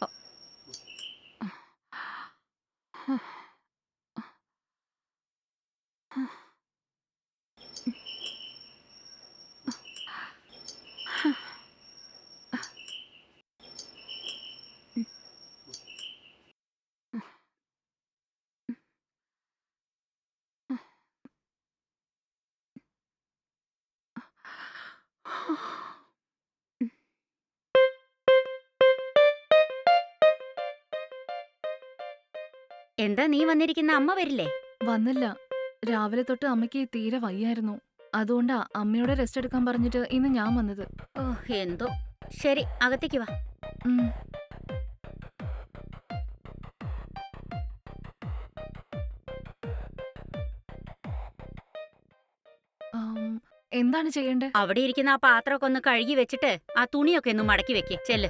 あっ。എന്താ നീ വന്നിരിക്കുന്ന അമ്മ വരില്ലേ? വന്നില്ല. രാവിലെ തൊട്ട് അമ്മയ്ക്ക് തീരെ വയ്യായിരുന്നു. അതുകൊണ്ടാ അമ്മയോട് റെസ്റ്റ് എടുക്കാൻ പറഞ്ഞിട്ട് ഇന്ന് ഞാൻ വന്നത്. ഓ എന്തോ. ശരി അകത്തേക്ക് വാ. ഉം. ആം, എന്താണ് ചെയ്യേണ്ടത് അവിടെ ഇരിക്കുന്ന ആ പാത്രമൊക്കെ ഒന്ന് കഴുകി വെച്ചിട്ട് ആ തുണിയൊക്കെ ഒന്ന് മടക്കി വെക്കേ. ചെല്ല്.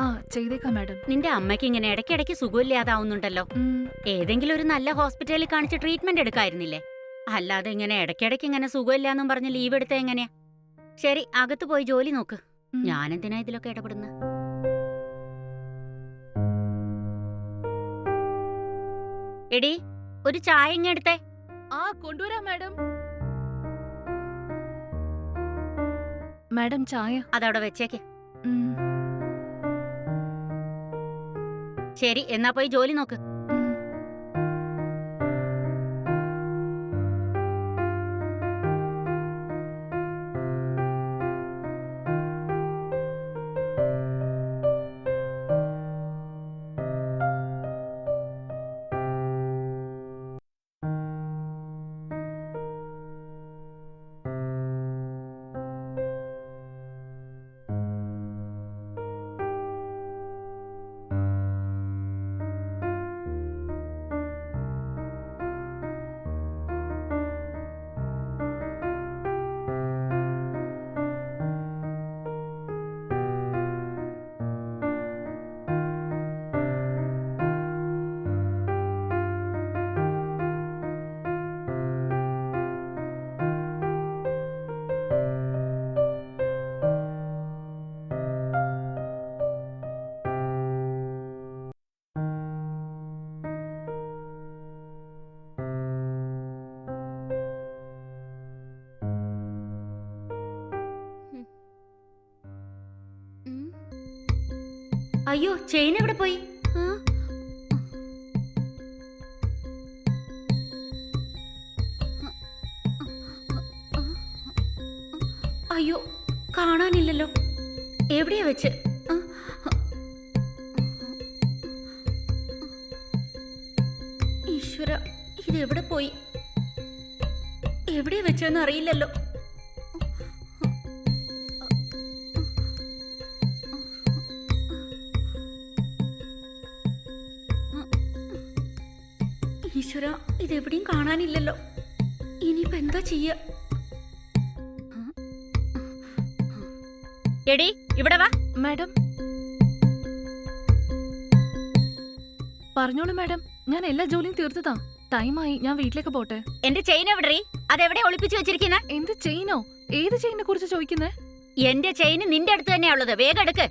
ആ ചെയ്തേക്കാം മാഡം. നിന്റെ അമ്മയ്ക്ക് ഇങ്ങനെ ഇടയ്ക്കിടയ്ക്ക് സുഖമില്ലാതാവുന്നുണ്ടല്ലോ. ഏതെങ്കിലും ഒരു നല്ല ഹോസ്പിറ്റലിൽ കാണിച്ച് ട്രീറ്റ്മെന്റ് എടുക്കായിരുന്നില്ലേ? അല്ലാതെ ഇങ്ങനെ ഇടയ്ക്കിടയ്ക്ക് ഇങ്ങനെ സുഖമില്ലാന്നും പറഞ്ഞ് ലീവ് എടുത്ത എങ്ങനെയാ? ശരി അകത്ത് പോയി ജോലി നോക്ക്. ഞാൻ ഞാനെന്തിനാ ഇതിലൊക്കെ ഇടപെടുന്നത് എടി ഒരു ചായ ഇങ്ങെടുത്തേ ആ കൊണ്ടുവരാം മാഡം. മാഡം ചായ. അതവിടെ വെച്ചേക്കേ. ശരി എന്നാ പോയി ജോലി നോക്ക്. അയ്യോ ചെയിൻ എവിടെ പോയി? അയ്യോ കാണാനില്ലല്ലോ. എവിടെയാ വെച്ച്? ഈശ്വര ഇതെവിടെ പോയി? എവിടെയാ വെച്ചെന്ന് അറിയില്ലല്ലോ. ഈശ്വര ഇതെവിടെയും കാണാനില്ലല്ലോ. ഇനിയിപ്പോ എന്താ ചെയ്യ? എടി ഇവിടെ വാ. മാഡം. പറഞ്ഞോളൂ മാഡം ഞാൻ എല്ലാ ജോലിയും തീർത്തതാ. ടൈമായി ഞാൻ വീട്ടിലേക്ക് പോട്ടെ. എന്റെ ചെയിൻ എവിടെ അതെവിടെ ഒളിപ്പിച്ചു വെച്ചിരിക്കുന്ന? എന്ത് ചെയിനോ? ഏത് ചെയിനെ കുറിച്ച് ചോദിക്കുന്നേ? എന്റെ ചെയിൻ നിന്റെ അടുത്ത് തന്നെയാ ഉള്ളത്. വേഗം എടുക്ക്.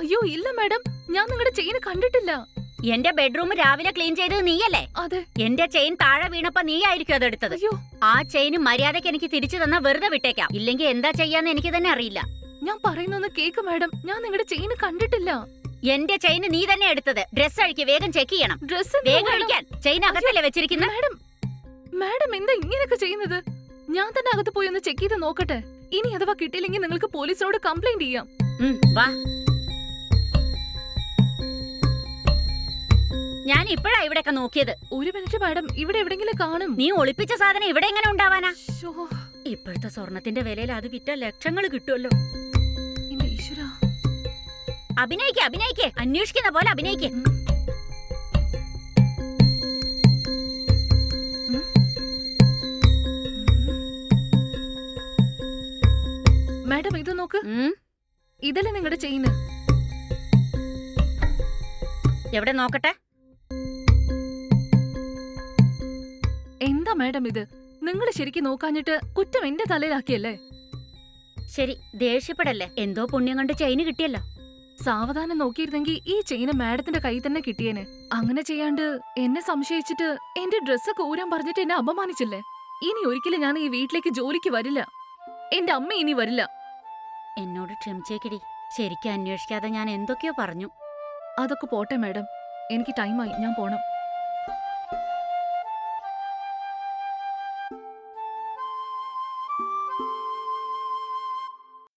അയ്യോ ഇല്ല മാഡം ഞാൻ നിങ്ങളുടെ ചെയിന് കണ്ടിട്ടില്ല. എന്റെ ബെഡ്റൂം രാവിലെ ക്ലീൻ ചെയ്തത് നീയല്ലേ? അതെ. എന്റെ ചെയിൻ താഴെ വീണപ്പോ നീയായിരിക്കും അതെടുത്തത്. അയ്യോ. ആ ചെയിൻ മര്യാദയ്ക്ക് എനിക്ക് തിരിച്ചു തന്നാ വെറുതെ വിട്ടേക്കാം. ഇല്ലെങ്കിൽ എന്താ ചെയ്യാന്ന് എനിക്ക് തന്നെ അറിയില്ല. ഞാൻ പറയുന്നൊന്ന് കേക്ക് മാഡം. ഞാൻ നിങ്ങളുടെ ചെയിൻ കണ്ടിട്ടില്ല. എന്റെ ചെയിൻ നീ തന്നെ എടുത്തത്. ഡ്രസ് അഴിക്ക് വേഗം ചെക്ക് ചെയ്യണം. ഡ്രസ് വേഗം അഴിക്കാൻ. ചെയിൻ അകത്തല്ലേ വെച്ചിരിക്കുന്നത് മാഡം മാഡം എന്താ ഇങ്ങനെയൊക്കെ ചെയ്യുന്നത്? ഞാൻ തന്നെ അകത്ത് പോയി ഒന്ന് ചെക്ക് ചെയ്ത് നോക്കട്ടെ. ഇനി അഥവാ കിട്ടിയില്ലെങ്കിൽ നിങ്ങൾക്ക് പോലീസിനോട് കംപ്ലൈന്റ് ചെയ്യാം. വാ. ഞാൻ ഇപ്പോഴാ ഇവിടെയൊക്കെ നോക്കിയത്. ഒരു മിനിറ്റ് മാഡം ഇവിടെ എവിടെങ്കിലും കാണും. നീ ഒളിപ്പിച്ച സാധനം ഇവിടെ എങ്ങനെ ഉണ്ടാവാനാ? ഇപ്പോഴത്തെ സ്വർണത്തിന്റെ വിലയിൽ അത് വിറ്റ ലക്ഷങ്ങൾ കിട്ടുമല്ലോ അഭിനയിക്കേ അഭിനയിക്കേ. അന്വേഷിക്കുന്ന പോലെ അഭിനയിക്ക്. മാഡം ഇത് നോക്ക്. ഇതല്ലേ നിങ്ങളുടെ ചെയിന്? എവിടെ നോക്കട്ടെ? എന്താ മാഡം ഇത്? നിങ്ങൾ ശരിക്കും നോക്കാഞ്ഞിട്ട് കുറ്റം എന്റെ തലയിലാക്കിയല്ലേ? ശരി ദേഷ്യപ്പെടല്ലേ. എന്തോ പുണ്യം കണ്ട് ചെയിന് കിട്ടിയല്ലോ. സാവധാനം നോക്കിയിരുന്നെങ്കിൽ ഈ ചെയിന് മാഡത്തിന്റെ കൈ തന്നെ കിട്ടിയേനെ. അങ്ങനെ ചെയ്യാണ്ട് എന്നെ സംശയിച്ചിട്ട് എന്റെ ഡ്രസ്സൊക്കെ ഊരാൻ പറഞ്ഞിട്ട് എന്നെ അപമാനിച്ചില്ലേ? ഇനി ഒരിക്കലും ഞാൻ ഈ വീട്ടിലേക്ക് ജോലിക്ക് വരില്ല. എന്റെ അമ്മ ഇനി വരില്ല. എന്നോട് ക്ഷമിച്ചേക്കിടി. ശരിക്കും അന്വേഷിക്കാതെ ഞാൻ എന്തൊക്കെയോ പറഞ്ഞു. അതൊക്കെ പോട്ടെ മാഡം. എനിക്ക് ടൈമായി ഞാൻ പോണം.